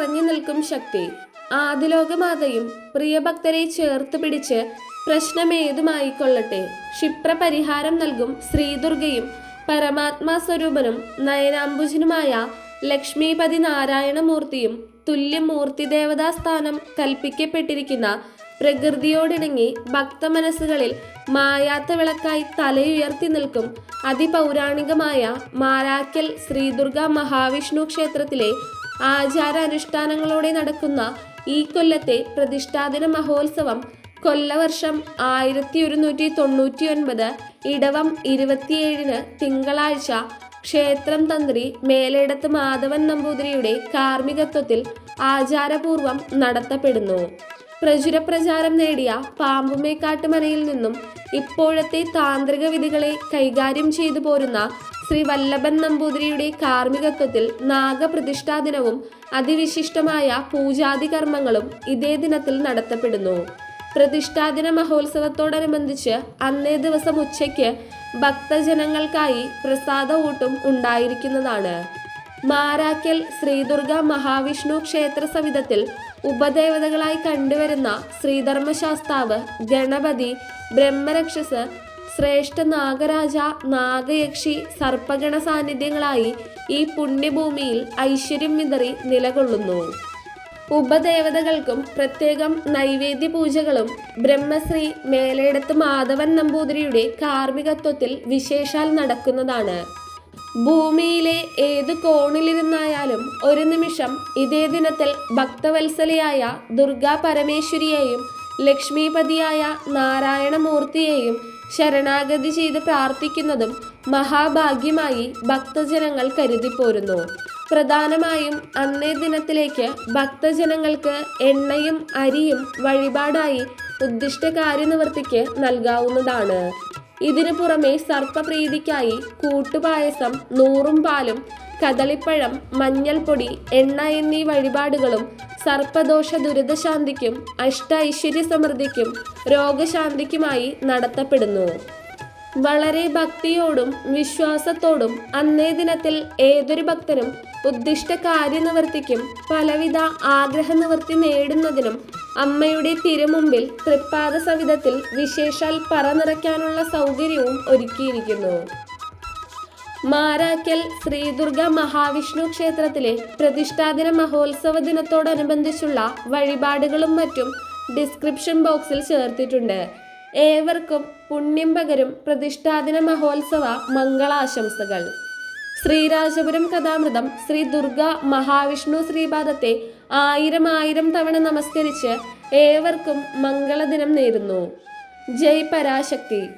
നിറഞ്ഞു നിൽക്കും ശക്തി. ആദിലോകമാതയും പ്രിയഭക്തരെ ചേർത്ത് പിടിച്ച് പ്രശ്നമേതുമായിക്കൊള്ളട്ടെ. ക്ഷിപ്രപരിഹാരം നൽകും ശ്രീദുർഗയും പരമാത്മാ സ്വരൂപനും നയനാംബുജനുമായ ലക്ഷ്മീപതി നാരായണമൂർത്തിയും തുല്യമൂർത്തി ദേവതാ സ്ഥാനം കൽപ്പിക്കപ്പെട്ടിരിക്കുന്ന പ്രകൃതിയോടിണങ്ങി ഭക്ത മനസ്സുകളിൽ മായാത്ത വിളക്കായി തലയുയർത്തി നിൽക്കും അതിപൗരാണികമായ മാരാക്കൽ ശ്രീദുർഗ മഹാവിഷ്ണു ക്ഷേത്രത്തിലെ ആചാര അനുഷ്ഠാനങ്ങളോടെ നടക്കുന്ന ഈ കൊല്ലത്തെ പ്രതിഷ്ഠാദിന മഹോത്സവം കൊല്ലവർഷം ആയിരത്തി ഒരുന്നൂറ്റി തൊണ്ണൂറ്റി ഒൻപത് ഇടവം ഇരുപത്തിയേഴിന് തിങ്കളാഴ്ച ക്ഷേത്രം തന്ത്രി മേലേടത്ത് മാധവൻ നമ്പൂതിരിയുടെ കാർമ്മികത്വത്തിൽ ആചാരപൂർവം നടത്തപ്പെടുന്നു. പ്രചുരപ്രചാരം നേടിയ പാമ്പുമേക്കാട്ടുമനയിൽ നിന്നും ഇപ്പോഴത്തെ താന്ത്രിക വിധികളെ കൈകാര്യം ചെയ്തു പോരുന്ന ശ്രീ വല്ലഭൻ നമ്പൂതിരിയുടെ കാർമ്മികത്വത്തിൽ നാഗപ്രതിഷ്ഠാ ദിനവും അതിവിശിഷ്ടമായ പൂജാതി കർമ്മങ്ങളും ഇതേ ദിനത്തിൽ നടത്തപ്പെടുന്നു. പ്രതിഷ്ഠാദിന മഹോത്സവത്തോടനുബന്ധിച്ച് അന്നേ ദിവസം ഉച്ചയ്ക്ക് ഭക്തജനങ്ങൾക്കായി പ്രസാദ ഊട്ടും ഉണ്ടായിരിക്കുന്നതാണ്. മാരാക്കൽ ശ്രീദുർഗ മഹാവിഷ്ണു ക്ഷേത്ര സവിധത്തിൽ ഉപദേവതകളായി കണ്ടുവരുന്ന ശ്രീധർമ്മശാസ്താവ് ഗണപതി ബ്രഹ്മരക്ഷസ് ശ്രേഷ്ഠ നാഗരാജ നാഗയക്ഷി സർപ്പഗണ സാന്നിധ്യങ്ങളായി ഈ പുണ്യഭൂമിയിൽ ഐശ്വര്യം വിതറി നിലകൊള്ളുന്നു. ഉപദേവതകൾക്കും പ്രത്യേകം നൈവേദ്യ പൂജകളും ബ്രഹ്മശ്രീ മേലേടത്ത് മാധവൻ നമ്പൂതിരിയുടെ കാർമ്മികത്വത്തിൽ വിശേഷാൽ നടക്കുന്നതാണ്. ഭൂമിയിലെ ഏത് കോണിലിരുന്നായാലും ഒരു നിമിഷം ഇതേ ദിനത്തിൽ ഭക്തവത്സലയായ ദുർഗാ പരമേശ്വരിയെയും ലക്ഷ്മീപതിയായ നാരായണമൂർത്തിയെയും ശരണാഗതി ചെയ്ത് പ്രാർത്ഥിക്കുന്നതും മഹാഭാഗ്യമായി ഭക്തജനങ്ങൾ കരുതിപ്പോരുന്നു. പ്രധാനമായും അന്നേ ദിനത്തിലേക്ക് ഭക്തജനങ്ങൾക്ക് എണ്ണയും അരിയും വഴിപാടായി ഉദ്ദിഷ്ട കാര്യനിവൃത്തിക്ക് നൽകാവുന്നതാണ്. ഇതിനു പുറമെ സർപ്പപ്രീതിക്കായി കൂട്ടുപായസം നൂറും പാലും കദളിപ്പഴം മഞ്ഞൾപ്പൊടി എണ്ണ എന്നീ വഴിപാടുകളും സർപ്പദോഷ ദുരിതശാന്തിക്കും അഷ്ട ഐശ്വര്യ സമൃദ്ധിക്കും രോഗശാന്തിക്കുമായി നടത്തപ്പെടുന്നു. വളരെ ഭക്തിയോടും വിശ്വാസത്തോടും അന്നേ ദിനത്തിൽ ഏതൊരു ഭക്തനും ഉദ്ദിഷ്ട കാര്യനിവൃത്തിക്കും പലവിധ ആഗ്രഹനിവൃത്തി നേടുന്നതിനും അമ്മയുടെ തിരുമുമ്പിൽ തൃപ്പാദ സവിധത്തിൽ വിശേഷാൽ പറ നിറയ്ക്കാനുള്ള സൗകര്യവും ഒരുക്കിയിരിക്കുന്നു. മാരാക്കൽ ശ്രീദുർഗ മഹാവിഷ്ണു ക്ഷേത്രത്തിലെ പ്രതിഷ്ഠാദിന മഹോത്സവ ദിനത്തോടനുബന്ധിച്ചുള്ള വഴിപാടുകളും മറ്റും ഡിസ്ക്രിപ്ഷൻ ബോക്സിൽ ചേർത്തിട്ടുണ്ട്. ഏവർക്കും പുണ്യം പകരും പ്രതിഷ്ഠാദിന മഹോത്സവ മംഗളാശംസകൾ. ശ്രീരാജപുരം കഥാമൃതം ശ്രീ ദുർഗ മഹാവിഷ്ണു ശ്രീപാദത്തെ ആയിരം ആയിരം തവണ നമസ്കരിച്ച് ഏവർക്കും മംഗളദിനം നേരുന്നു. ജയ് പരാശക്തി.